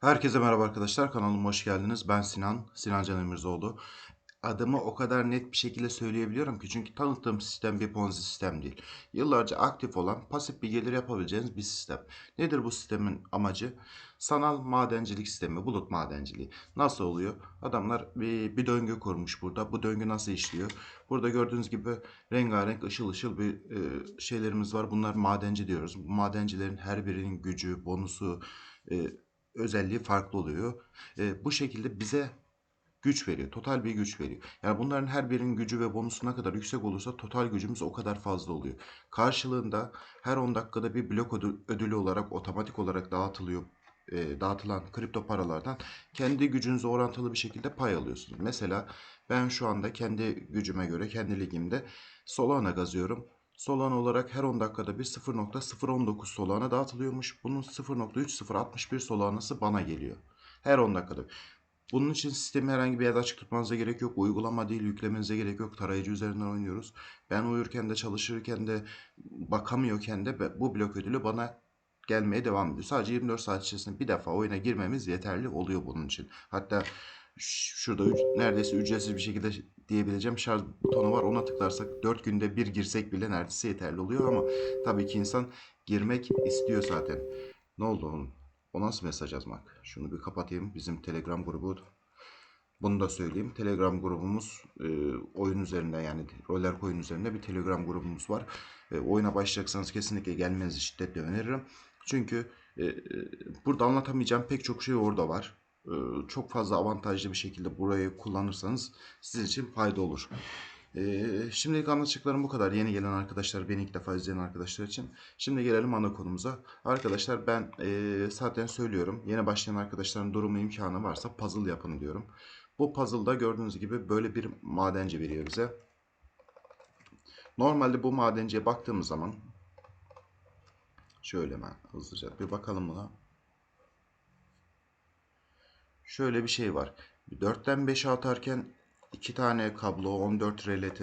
Herkese merhaba arkadaşlar. Kanalıma hoş geldiniz. Ben Sinan, Sinan Can Emirzoğlu. Adımı o kadar net bir şekilde söyleyebiliyorum ki çünkü tanıttığım sistem bir ponzi sistem değil. Yıllarca aktif olan pasif bir gelir yapabileceğiniz bir sistem. Nedir bu sistemin amacı? Sanal madencilik sistemi, bulut madenciliği. Nasıl oluyor? Adamlar bir, bir döngü kurmuş burada. Bu döngü nasıl işliyor? Burada gördüğünüz gibi rengarenk ışıl ışıl bir e, şeylerimiz var. Bunlar madenci diyoruz. Madencilerin her birinin gücü, bonusu, e, özelliği farklı oluyor. E, bu şekilde bize güç veriyor. Total bir güç veriyor. Yani bunların her birinin gücü ve bonusu ne kadar yüksek olursa total gücümüz o kadar fazla oluyor. Karşılığında her 10 dakikada bir blok ödü- ödülü olarak otomatik olarak dağıtılıyor. e, dağıtılan kripto paralardan kendi gücünüze orantılı bir şekilde pay alıyorsunuz. Mesela ben şu anda kendi gücüme göre kendi ligimde Solana gazıyorum. Solana olarak her 10 dakikada bir 0.019 Solana dağıtılıyormuş. Bunun 0.3061 Solana'sı bana geliyor. Her 10 dakikada. Bunun için sistemi herhangi bir yerde açık tutmanıza gerek yok. Uygulama değil yüklemenize gerek yok. Tarayıcı üzerinden oynuyoruz. Ben uyurken de çalışırken de bakamıyorken de bu blok ödülü bana gelmeye devam ediyor. Sadece 24 saat içerisinde bir defa oyuna girmemiz yeterli oluyor bunun için. Hatta şurada neredeyse ücretsiz bir şekilde diyebileceğim şarj butonu var. Ona tıklarsak 4 günde bir girsek bile neredeyse yeterli oluyor ama tabii ki insan girmek istiyor zaten. Ne oldu oğlum? O nasıl mesaj yazmak? Şunu bir kapatayım. Bizim Telegram grubu. Bunu da söyleyeyim. Telegram grubumuz e, oyun üzerinde yani roller oyun üzerinde bir Telegram grubumuz var. E, oyuna başlayacaksanız kesinlikle gelmenizi şiddetle öneririm. Çünkü e, e, burada anlatamayacağım pek çok şey orada var. Çok fazla avantajlı bir şekilde burayı kullanırsanız sizin için fayda olur. Şimdilik anlatacaklarım bu kadar. Yeni gelen arkadaşlar, beni ilk defa izleyen arkadaşlar için. Şimdi gelelim ana konumuza. Arkadaşlar ben zaten söylüyorum. Yeni başlayan arkadaşların durumu imkanı varsa puzzle yapın diyorum. Bu puzzle'da gördüğünüz gibi böyle bir madenci veriyor bize. Normalde bu madenciye baktığımız zaman şöyle hemen hızlıca bir bakalım buna. Şöyle bir şey var. 4'ten 5'e atarken 2 tane kablo 14 RLT,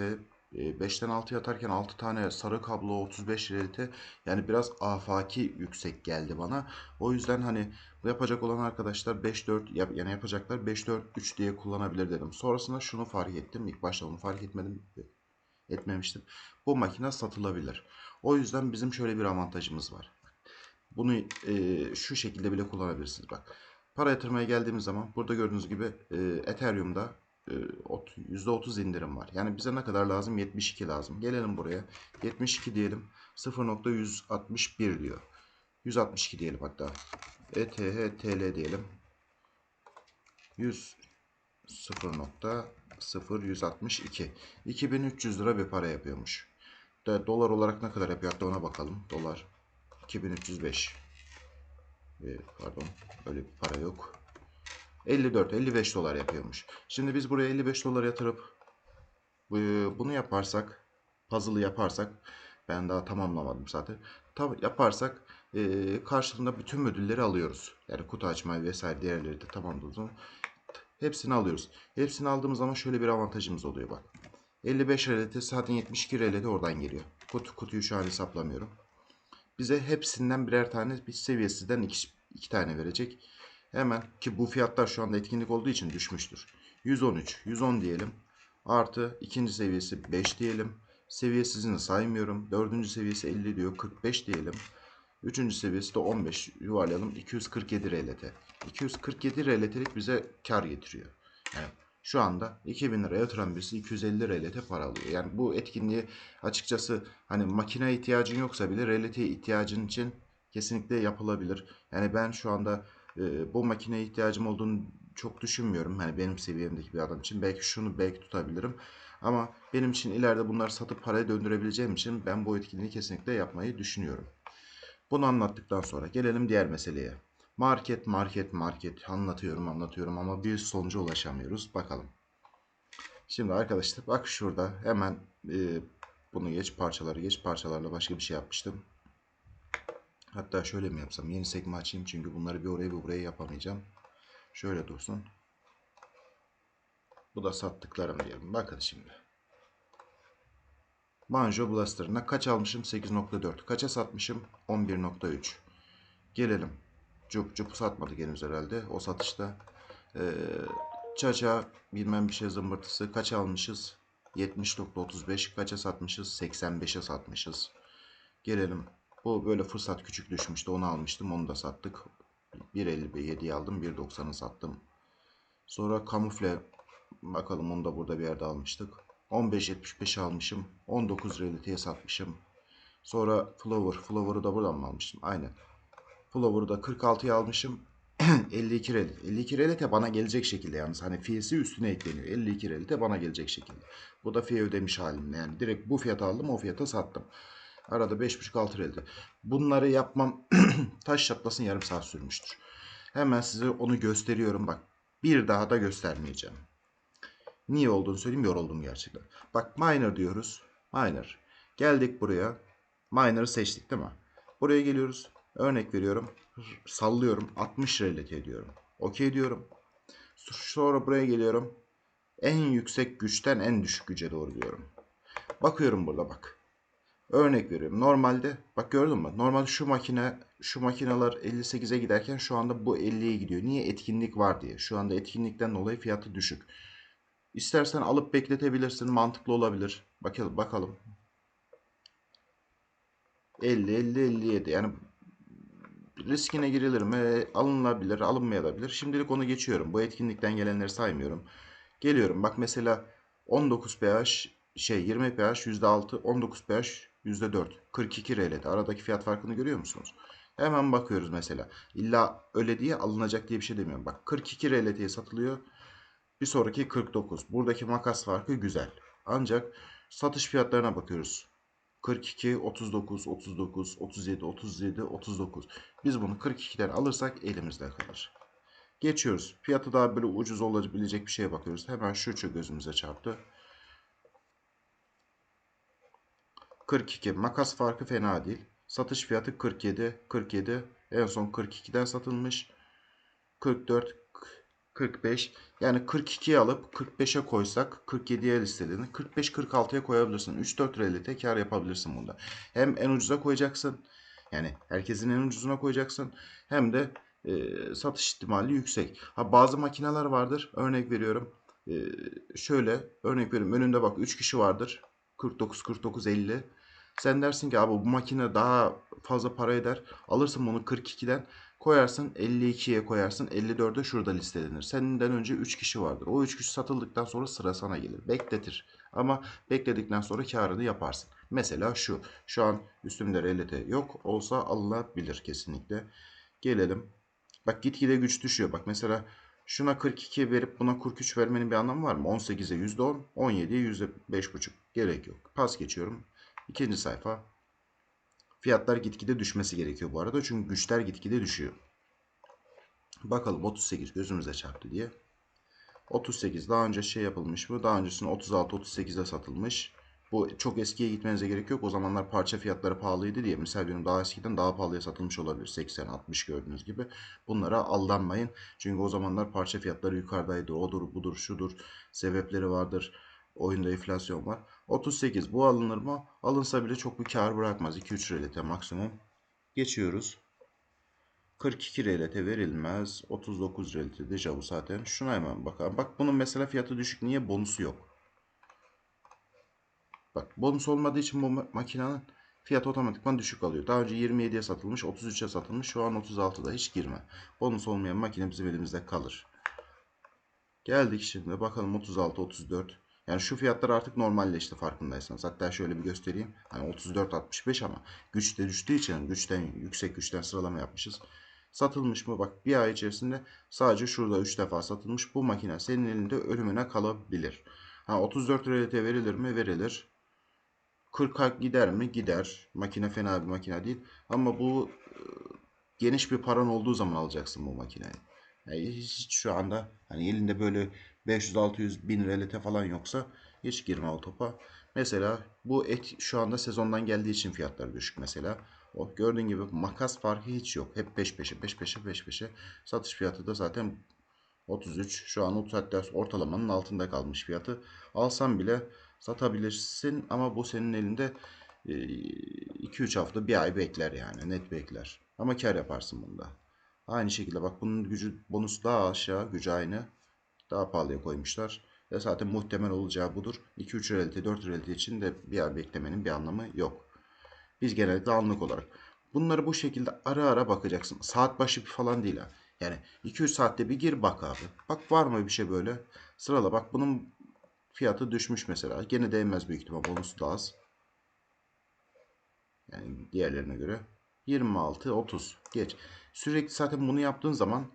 5'ten 6'ya atarken 6 tane sarı kablo 35 RLT. Yani biraz afaki yüksek geldi bana. O yüzden hani yapacak olan arkadaşlar 5-4 yap, yani yapacaklar 5-4-3 diye kullanabilir dedim. Sonrasında şunu fark ettim. İlk başta onu fark etmedim. Etmemiştim. Bu makine satılabilir. O yüzden bizim şöyle bir avantajımız var. Bunu e, şu şekilde bile kullanabilirsiniz. Bak para yatırmaya geldiğimiz zaman burada gördüğünüz gibi e, Ethereum'da e, ot- %30 indirim var. Yani bize ne kadar lazım? 72 lazım. Gelelim buraya. 72 diyelim. 0.161 diyor. 162 diyelim hatta. E ETH TL diyelim. 100 0.0162 2300 lira bir para yapıyormuş. De, dolar olarak ne kadar yapıyor? Hatta ona bakalım. Dolar 2305 Ee, pardon öyle bir para yok. 54-55 dolar yapıyormuş. Şimdi biz buraya 55 dolar yatırıp bu- bunu yaparsak puzzle'ı yaparsak ben daha tamamlamadım zaten. Tam yaparsak e, karşılığında bütün ödülleri alıyoruz. Yani kutu açmayı vesaire diğerleri de tamamladığımız hepsini alıyoruz. Hepsini aldığımız zaman şöyle bir avantajımız oluyor bak. 55 RLT zaten 72 RLT oradan geliyor. Kutu, kutuyu şu an hesaplamıyorum. Bize hepsinden birer tane bir seviyesinden iki, iki tane verecek. Hemen ki bu fiyatlar şu anda etkinlik olduğu için düşmüştür. 113, 110 diyelim. Artı ikinci seviyesi 5 diyelim. Seviyesizini saymıyorum. Dördüncü seviyesi 50 diyor. 45 diyelim. Üçüncü seviyesi de 15 yuvarlayalım. 247 RLT. 247 RLT'lik bize kar getiriyor. Yani şu anda 2000 lira yatıran birisi 250 RLT para alıyor. Yani bu etkinliği açıkçası hani makine ihtiyacın yoksa bile RLT ihtiyacın için kesinlikle yapılabilir. Yani ben şu anda e, bu makineye ihtiyacım olduğunu çok düşünmüyorum. Hani benim seviyemdeki bir adam için belki şunu belki tutabilirim. Ama benim için ileride bunları satıp paraya döndürebileceğim için ben bu etkinliği kesinlikle yapmayı düşünüyorum. Bunu anlattıktan sonra gelelim diğer meseleye. Market, market, market anlatıyorum, anlatıyorum ama bir sonuca ulaşamıyoruz. Bakalım. Şimdi arkadaşlar bak şurada hemen e, bunu geç parçaları geç parçalarla başka bir şey yapmıştım. Hatta şöyle mi yapsam? Yeni sekme açayım çünkü bunları bir oraya bir buraya yapamayacağım. Şöyle dursun. Bu da sattıklarım diyelim. Bakın şimdi. Banjo Blaster'ına kaç almışım? 8.4. Kaça satmışım? 11.3. Gelelim. Cup cupu satmadık henüz herhalde o satışta. Ee, Çaça bilmem bir şey zımbırtısı kaç almışız? 70.35 kaça satmışız? 85'e satmışız. Gelelim. Bu böyle fırsat küçük düşmüştü. Onu almıştım. Onu da sattık. 1.57'ye aldım. 1.90'ı sattım. Sonra kamufle bakalım onu da burada bir yerde almıştık. 15.75'e almışım. 19 realiteye satmışım. Sonra Flower. Flower'ı da buradan mı almıştım? Aynen. Flower'ı da 46'ya almışım. 52 relit. 52 relite bana gelecek şekilde yalnız. Hani fiyesi üstüne ekleniyor. 52 relite bana gelecek şekilde. Bu da fiye ödemiş halimle. Yani direkt bu fiyata aldım o fiyata sattım. Arada 5.5-6 relite. Bunları yapmam taş çatlasın yarım saat sürmüştür. Hemen size onu gösteriyorum. Bak bir daha da göstermeyeceğim. Niye olduğunu söyleyeyim yoruldum gerçekten. Bak minor diyoruz. Minor. Geldik buraya. Minor'ı seçtik değil mi? Buraya geliyoruz. Örnek veriyorum. Sallıyorum. 60 relate ediyorum. Okey diyorum. Sonra buraya geliyorum. En yüksek güçten en düşük güce doğru diyorum. Bakıyorum burada bak. Örnek veriyorum. Normalde bak gördün mü? Normalde şu makine şu makineler 58'e giderken şu anda bu 50'ye gidiyor. Niye? Etkinlik var diye. Şu anda etkinlikten dolayı fiyatı düşük. İstersen alıp bekletebilirsin. Mantıklı olabilir. Bakalım bakalım. 50 50 57 yani riskine girilir mi? Alınabilir, alınmayabilir. Şimdilik onu geçiyorum. Bu etkinlikten gelenleri saymıyorum. Geliyorum. Bak mesela 19 pH şey 20 pH %6, 19 pH %4. 42 RL'de. Aradaki fiyat farkını görüyor musunuz? Hemen bakıyoruz mesela. İlla öyle diye alınacak diye bir şey demiyorum. Bak 42 RLT'ye satılıyor. Bir sonraki 49. Buradaki makas farkı güzel. Ancak satış fiyatlarına bakıyoruz. 42, 39, 39, 37, 37, 39. Biz bunu 42'den alırsak elimizde kalır. Geçiyoruz. Fiyatı daha böyle ucuz olabilecek bir şeye bakıyoruz. Hemen şu gözümüze çarptı. 42. Makas farkı fena değil. Satış fiyatı 47, 47. En son 42'den satılmış. 44, 45. Yani 42'ye alıp 45'e koysak 47'ye listelerini 45-46'ya koyabilirsin. 3-4 realite kar yapabilirsin bunda. Hem en ucuza koyacaksın. Yani herkesin en ucuzuna koyacaksın. Hem de e, satış ihtimali yüksek. Ha bazı makineler vardır. Örnek veriyorum. E, şöyle örnek veriyorum. Önünde bak 3 kişi vardır. 49 49 50. Sen dersin ki abi bu makine daha fazla para eder. Alırsın bunu 42'den koyarsın 52'ye koyarsın 54'e şurada listelenir. Senden önce 3 kişi vardır. O 3 kişi satıldıktan sonra sıra sana gelir. Bekletir. Ama bekledikten sonra karını yaparsın. Mesela şu. Şu an üstümde RLT yok. Olsa alınabilir kesinlikle. Gelelim. Bak gitgide güç düşüyor. Bak mesela şuna 42 verip buna 43 vermenin bir anlamı var mı? 18'e %10, 17'ye %5,5. Gerek yok. Pas geçiyorum. İkinci sayfa. Fiyatlar gitgide düşmesi gerekiyor bu arada. Çünkü güçler gitgide düşüyor. Bakalım 38 gözümüze çarptı diye. 38 daha önce şey yapılmış mı? Daha öncesinde 36-38'de satılmış. Bu çok eskiye gitmenize gerek yok. O zamanlar parça fiyatları pahalıydı diye. Misal diyorum daha eskiden daha pahalıya satılmış olabilir. 80-60 gördüğünüz gibi. Bunlara aldanmayın. Çünkü o zamanlar parça fiyatları yukarıdaydı. Odur budur şudur. Sebepleri vardır. Oyunda enflasyon var. 38 bu alınır mı? Alınsa bile çok bir kar bırakmaz. 2-3 relete maksimum. Geçiyoruz. 42 relete verilmez. 39 relete dejavu zaten. Şuna hemen bakalım. Bak bunun mesela fiyatı düşük. Niye? Bonusu yok. Bak bonus olmadığı için bu makinenin fiyatı otomatikman düşük alıyor. Daha önce 27'ye satılmış, 33'e satılmış. Şu an 36'da hiç girme. Bonus olmayan makine bizim elimizde kalır. Geldik şimdi bakalım 36, 34. Yani şu fiyatlar artık normalleşti farkındaysanız. Hatta şöyle bir göstereyim. Hani 34-65 ama güç de düştüğü için güçten yüksek güçten sıralama yapmışız. Satılmış mı? Bak bir ay içerisinde sadece şurada 3 defa satılmış. Bu makine senin elinde ölümüne kalabilir. Ha 34 realite verilir mi? Verilir. 40'a gider mi? Gider. Makine fena bir makine değil. Ama bu geniş bir paran olduğu zaman alacaksın bu makineyi. Yani hiç şu anda hani elinde böyle 500-600 bin relite falan yoksa hiç girme o topa. Mesela bu et şu anda sezondan geldiği için fiyatları düşük mesela. O gördüğün gibi makas farkı hiç yok. Hep 5 5'e 5 5'e 5 5'e. Satış fiyatı da zaten 33. Şu an 30 hatta ortalamanın altında kalmış fiyatı. Alsam bile satabilirsin ama bu senin elinde 2-3 hafta bir ay bekler yani net bekler. Ama kar yaparsın bunda. Aynı şekilde bak bunun gücü bonus daha aşağı gücü aynı. Daha pahalıya koymuşlar. Ve zaten muhtemel olacağı budur. 2-3 realite 4 realite için de bir yer beklemenin bir anlamı yok. Biz genellikle anlık olarak. Bunları bu şekilde ara ara bakacaksın. Saat başı falan değil ha. Yani 2-3 saatte bir gir bak abi. Bak var mı bir şey böyle. Sırala bak bunun fiyatı düşmüş mesela. Gene değmez büyük ihtimal. Bonusu da az. Yani diğerlerine göre. 26, 30. Geç. Sürekli zaten bunu yaptığın zaman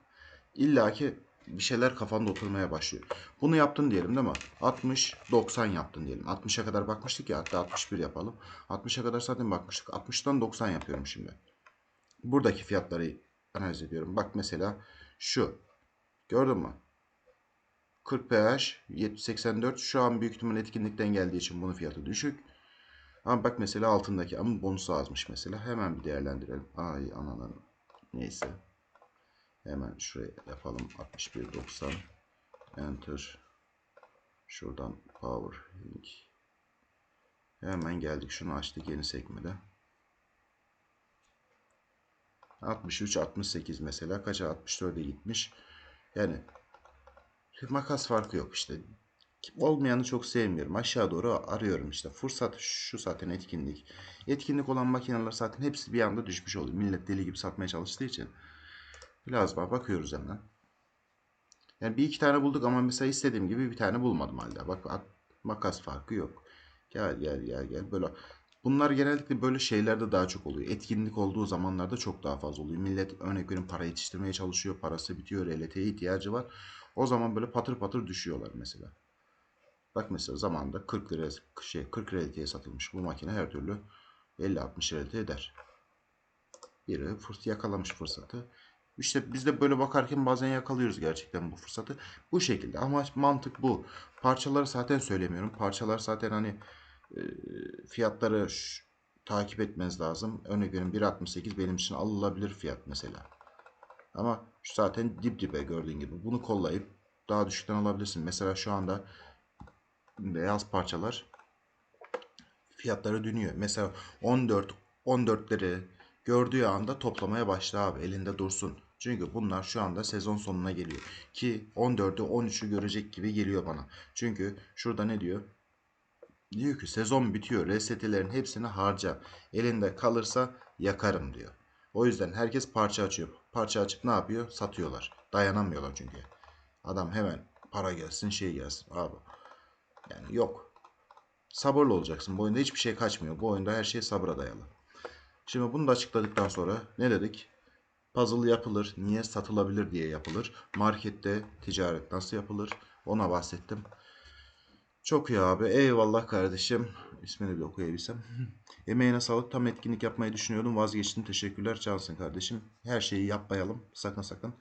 illaki bir şeyler kafanda oturmaya başlıyor. Bunu yaptın diyelim değil mi? 60, 90 yaptın diyelim. 60'a kadar bakmıştık ya hatta 61 yapalım. 60'a kadar zaten bakmıştık. 60'tan 90 yapıyorum şimdi. Buradaki fiyatları analiz ediyorum. Bak mesela şu. Gördün mü? 40 pH 84 şu an büyük ihtimal etkinlikten geldiği için bunun fiyatı düşük. Ama bak mesela altındaki ama bonusu azmış mesela. Hemen bir değerlendirelim. Ay ananın. Neyse. Hemen şuraya yapalım. 61.90 Enter. Şuradan Power Link. Hemen geldik. Şunu açtık yeni sekmede. 63 68 mesela. Kaça 64'e gitmiş. Yani makas farkı yok işte. Olmayanı çok sevmiyorum. Aşağı doğru arıyorum işte. Fırsat şu zaten etkinlik. Etkinlik olan makineler zaten hepsi bir anda düşmüş oluyor. Millet deli gibi satmaya çalıştığı için. Plazma bakıyoruz hemen. Yani bir iki tane bulduk ama mesela istediğim gibi bir tane bulmadım hala. Bak makas farkı yok. Gel gel gel gel böyle. Bunlar genellikle böyle şeylerde daha çok oluyor. Etkinlik olduğu zamanlarda çok daha fazla oluyor. Millet örnek veriyorum para yetiştirmeye çalışıyor. Parası bitiyor. RLT'ye ihtiyacı var. O zaman böyle patır patır düşüyorlar mesela. Bak mesela zamanında 40 lira şey 40 RLT'ye satılmış bu makine her türlü 50-60 RLT eder. Biri fırs yakalamış fırsatı. İşte biz de böyle bakarken bazen yakalıyoruz gerçekten bu fırsatı. Bu şekilde ama mantık bu. Parçaları zaten söylemiyorum. Parçalar zaten hani fiyatları takip etmeniz lazım. Örnek veriyorum 1.68 benim için alınabilir fiyat mesela. Ama zaten dip dibe gördüğün gibi. Bunu kollayıp daha düşükten alabilirsin. Mesela şu anda beyaz parçalar fiyatları dönüyor. Mesela 14 14'leri gördüğü anda toplamaya başla abi elinde dursun. Çünkü bunlar şu anda sezon sonuna geliyor. Ki 14'ü 13'ü görecek gibi geliyor bana. Çünkü şurada ne diyor? Diyor ki sezon bitiyor. RST'lerin hepsini harca. Elinde kalırsa yakarım diyor. O yüzden herkes parça açıyor. Parça açıp ne yapıyor? Satıyorlar. Dayanamıyorlar çünkü. Adam hemen para gelsin şey gelsin. Abi yani yok. Sabırlı olacaksın. Bu oyunda hiçbir şey kaçmıyor. Bu oyunda her şey sabra dayalı. Şimdi bunu da açıkladıktan sonra ne dedik? Puzzle yapılır. Niye satılabilir diye yapılır. Markette ticaret nasıl yapılır? Ona bahsettim. Çok iyi abi. Eyvallah kardeşim. İsmini bir okuyabilsem. Emeğine sağlık. Tam etkinlik yapmayı düşünüyordum. Vazgeçtim. Teşekkürler. Cansın kardeşim. Her şeyi yapmayalım. Sakın sakın.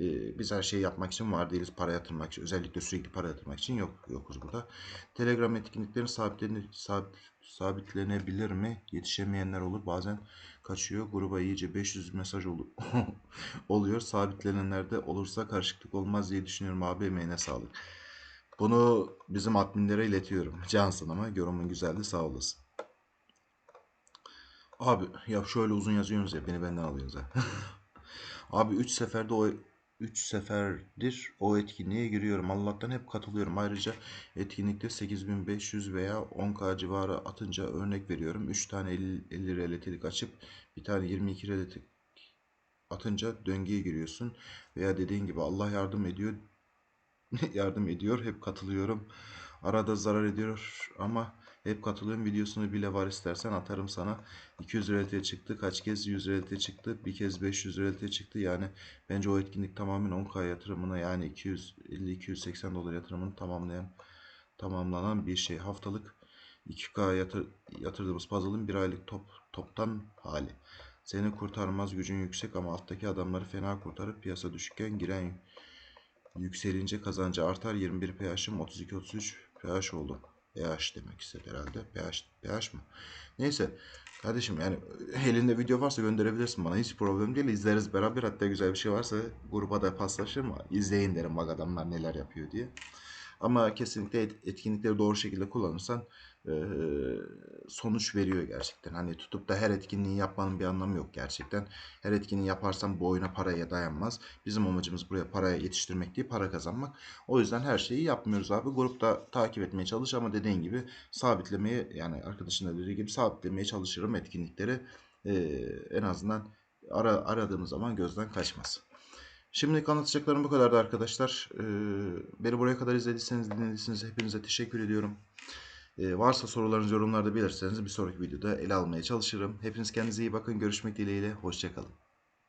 Ee, biz her şeyi yapmak için var değiliz. Para yatırmak için. Özellikle sürekli para yatırmak için yok yokuz burada. Telegram etkinliklerin sabitlenir, sabit, sabitlenebilir mi? Yetişemeyenler olur. Bazen kaçıyor. Gruba iyice 500 mesaj olur. oluyor. Sabitlenenler de olursa karışıklık olmaz diye düşünüyorum abi. Emeğine sağlık. Bunu bizim adminlere iletiyorum. Cansın ama yorumun güzeldi sağ olasın. Abi ya şöyle uzun yazıyorsunuz ya beni benden alıyorsunuz ha. Abi 3 seferde o 3 seferdir o etkinliğe giriyorum. Allah'tan hep katılıyorum. Ayrıca etkinlikte 8500 veya 10k civarı atınca örnek veriyorum. 3 tane 50, 50 relatelik açıp bir tane 22 relatelik atınca döngüye giriyorsun. Veya dediğin gibi Allah yardım ediyor. yardım ediyor. Hep katılıyorum. Arada zarar ediyor ama hep katılıyorum. Videosunu bile var istersen atarım sana. 200 RT çıktı. Kaç kez 100 RT çıktı. Bir kez 500 RT çıktı. Yani bence o etkinlik tamamen 10K yatırımına yani 250-280 dolar yatırımını tamamlayan tamamlanan bir şey. Haftalık 2K yatır, yatırdığımız puzzle'ın bir aylık top, toptan hali. Seni kurtarmaz gücün yüksek ama alttaki adamları fena kurtarıp piyasa düşükken giren yükselince kazancı artar. 21 pH'ım 32-33 pH oldu. pH demek istedi herhalde. pH, pH mı? Neyse. Kardeşim yani elinde video varsa gönderebilirsin bana. Hiç problem değil. İzleriz beraber. Hatta güzel bir şey varsa gruba da paslaşırım. İzleyin derim bak adamlar neler yapıyor diye. Ama kesinlikle etkinlikleri doğru şekilde kullanırsan sonuç veriyor gerçekten. Hani tutup da her etkinliği yapmanın bir anlamı yok gerçekten. Her etkinliği yaparsan bu oyuna paraya dayanmaz. Bizim amacımız buraya paraya yetiştirmek değil, para kazanmak. O yüzden her şeyi yapmıyoruz abi. Grupta takip etmeye çalış ama dediğin gibi sabitlemeye yani arkadaşın da dediği gibi sabitlemeye çalışırım etkinlikleri. En azından ara, aradığımız zaman gözden kaçmaz. Şimdilik anlatacaklarım bu kadardı arkadaşlar. Beni buraya kadar izlediyseniz, dinlediyseniz hepinize teşekkür ediyorum. Ee, varsa sorularınızı yorumlarda belirtirseniz bir sonraki videoda ele almaya çalışırım. Hepiniz kendinize iyi bakın. Görüşmek dileğiyle. Hoşçakalın.